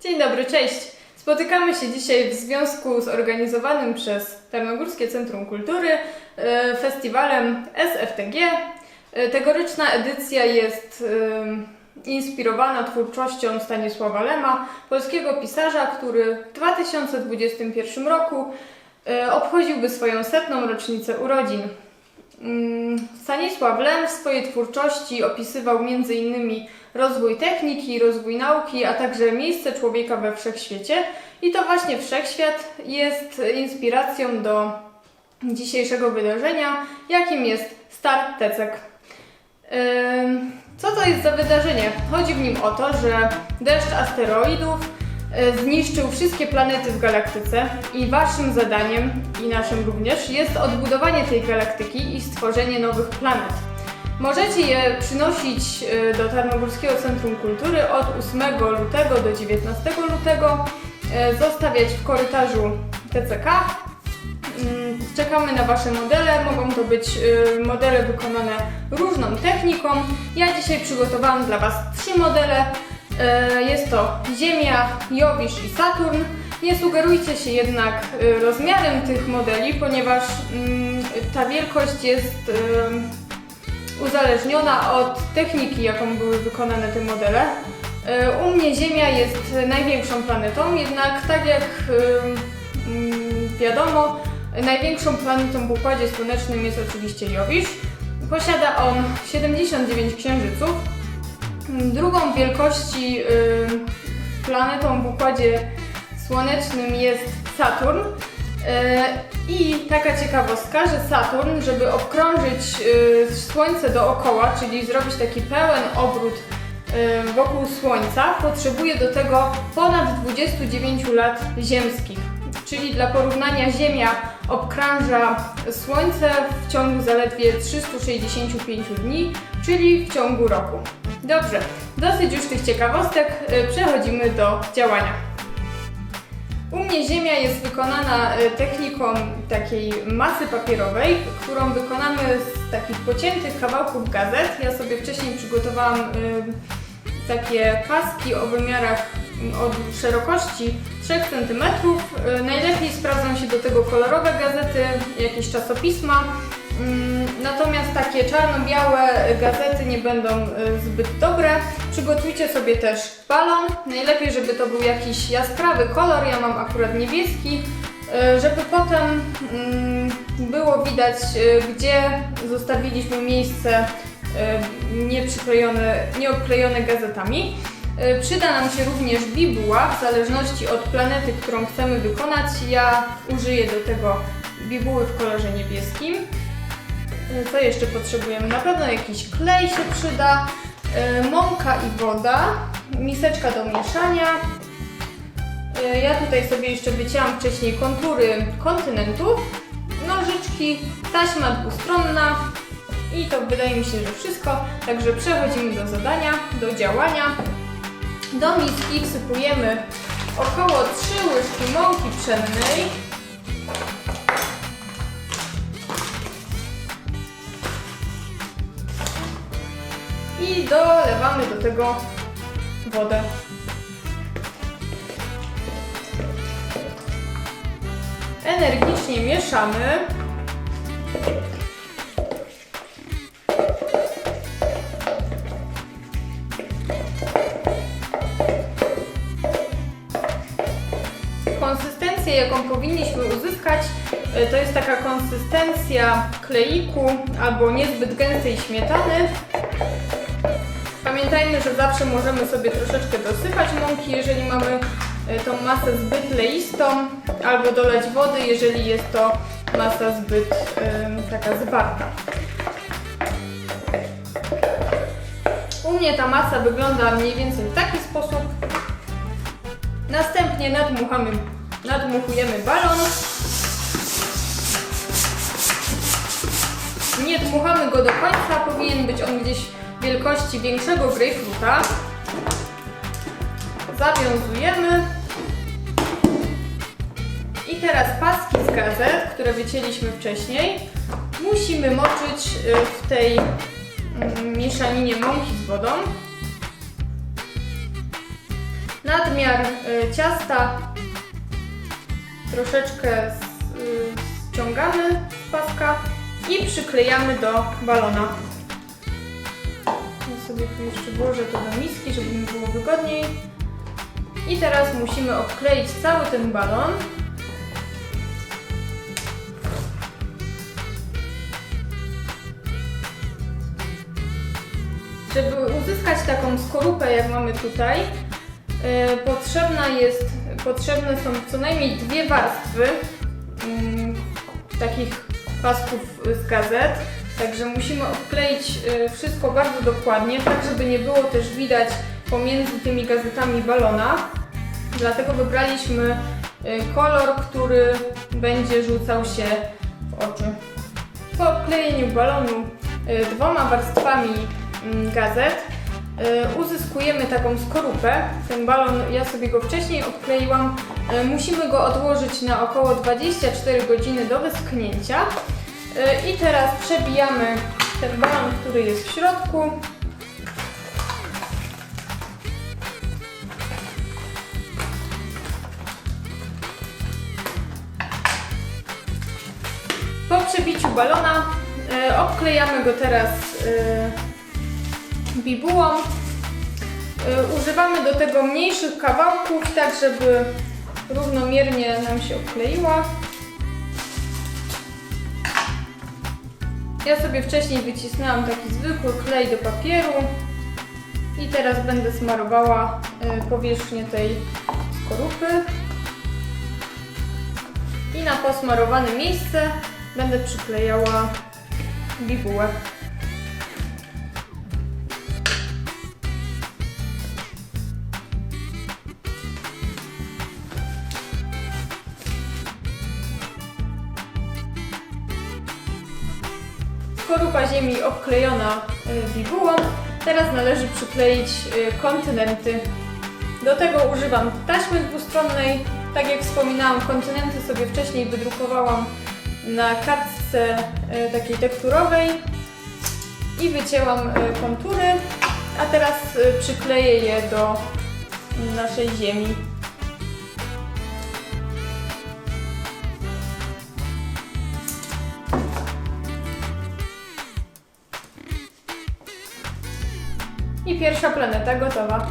Dzień dobry, cześć! Spotykamy się dzisiaj w związku z organizowanym przez Tarnogórskie Centrum Kultury e, festiwalem SFTG. E, Tegoroczna edycja jest e, inspirowana twórczością Stanisława Lema, polskiego pisarza, który w 2021 roku obchodziłby swoją setną rocznicę urodzin. Mm, Stanisław Lem w swojej twórczości opisywał m.in. rozwój techniki, rozwój nauki, a także miejsce człowieka we wszechświecie. I to właśnie wszechświat jest inspiracją do dzisiejszego wydarzenia, jakim jest Star Tecek. Co to jest za wydarzenie? Chodzi w nim o to, że deszcz asteroidów zniszczył wszystkie planety w galaktyce i waszym zadaniem i naszym również jest odbudowanie tej galaktyki i stworzenie nowych planet. Możecie je przynosić e, do Tarnogórskiego Centrum Kultury od 8 lutego do 19 lutego, e, zostawiać w korytarzu TCK. Mm, Czekamy na Wasze modele. Mogą to być modele wykonane różną techniką. Ja dzisiaj przygotowałam dla Was trzy modele. E, Jest to Ziemia, Jowisz i Saturn. Nie sugerujcie się jednak y, rozmiarem tych modeli, ponieważ mm, ta wielkość jest y, uzależniona od techniki, jaką były wykonane te modele. E, U mnie Ziemia jest największą planetą, jednak tak jak mm, wiadomo, największą planetą w Układzie Słonecznym jest oczywiście Jowisz. Posiada on 79 księżyców. Drugą wielkości y, planetą w Układzie Słonecznym jest Saturn. Y, I taka ciekawostka, że Saturn, żeby obkrążyć y, Słońce dookoła, czyli zrobić taki pełen obrót wokół Słońca, potrzebuje do tego ponad 29 lat ziemskich. Czyli dla porównania Ziemia obkrąża Słońce w ciągu zaledwie 365 dni, czyli w ciągu roku. Dobrze, dosyć już tych ciekawostek, y, przechodzimy do działania. U mnie ziemia jest wykonana e, techniką takiej masy papierowej, którą wykonamy z takich pociętych kawałków gazet. Ja sobie wcześniej przygotowałam y, takie paski o wymiarach mm, od szerokości 3 cm. Y, Najlepiej sprawdzą się do tego kolorowe gazety, jakieś czasopisma. Mm, Natomiast takie czarno-białe gazety nie będą y, zbyt dobre. Przygotujcie sobie też balon. Najlepiej, żeby to był jakiś jaskrawy kolor. Ja mam akurat niebieski, y, żeby potem mm, było widać, y, gdzie zostawiliśmy miejsce nieprzyklejone, nieobklejone gazetami. Przyda nam się również bibuła, w zależności od planety, którą chcemy wykonać. Ja użyję do tego bibuły w kolorze niebieskim. Y, Co jeszcze potrzebujemy? Na pewno jakiś klej się przyda, y, mąka i woda, miseczka do mieszania. Y, Ja tutaj sobie jeszcze wycięłam wcześniej kontury kontynentów, nożyczki, taśma dwustronna i to wydaje mi się, że wszystko. Także przechodzimy do zadania, do działania. Do miski wsypujemy około 3 łyżki mąki pszennej. I dolewamy do tego wodę. Energicznie mieszamy. Konsystencja, jaką powinniśmy uzyskać, e, to jest taka konsystencja kleiku albo niezbyt gęstej śmietany. Pamiętajmy, że zawsze możemy sobie troszeczkę dosypać mąki, jeżeli mamy e, tą masę zbyt leistą, albo dolać wody, jeżeli jest to masa zbyt taka zwarta. U mnie ta masa wygląda mniej więcej w taki sposób. Następnie nadmuchamy, nadmuchujemy balon. Nie dmuchamy go do końca, powinien być on gdzieś wielkości większego grejpfruta. Zawiązujemy. I teraz paski z gazet, które wycięliśmy wcześniej, musimy moczyć y, w tej mm, mieszaninie mąki z wodą. Nadmiar y, ciasta troszeczkę y, ściągamy z paska i przyklejamy do balona. Sobie tu jeszcze włożę to do miski, żeby mi było wygodniej. I teraz musimy obkleić cały ten balon. Żeby uzyskać taką skorupę, jak mamy tutaj, e, potrzebna jest, potrzebne są co najmniej dwie warstwy mm, takich pasków z gazet. Także musimy obkleić e, wszystko bardzo dokładnie, tak żeby nie było też widać pomiędzy tymi gazetami balona. Dlatego wybraliśmy e, kolor, który będzie rzucał się w oczy. Po obklejeniu balonu e, dwoma warstwami mm, gazet uzyskujemy taką skorupę. Ten balon, ja sobie go wcześniej obkleiłam. E, Musimy go odłożyć na około 24 godziny do wyschnięcia. E, I teraz przebijamy ten balon, który jest w środku. Po przebiciu balona e, obklejamy go teraz e, bibułą. Używamy do tego mniejszych kawałków, tak żeby równomiernie nam się obkleiła. Ja sobie wcześniej wycisnęłam taki zwykły klej do papieru i teraz będę smarowała e, powierzchnię tej skorupy. I na posmarowane miejsce będę przyklejała bibułę. Skorupa ziemi obklejona y, bibułą. Teraz należy przykleić y, kontynenty. Do tego używam taśmy dwustronnej. Tak jak wspominałam, kontynenty sobie wcześniej wydrukowałam na kartce y, takiej tekturowej i wycięłam kontury, a teraz przykleję je do naszej ziemi. I pierwsza planeta gotowa.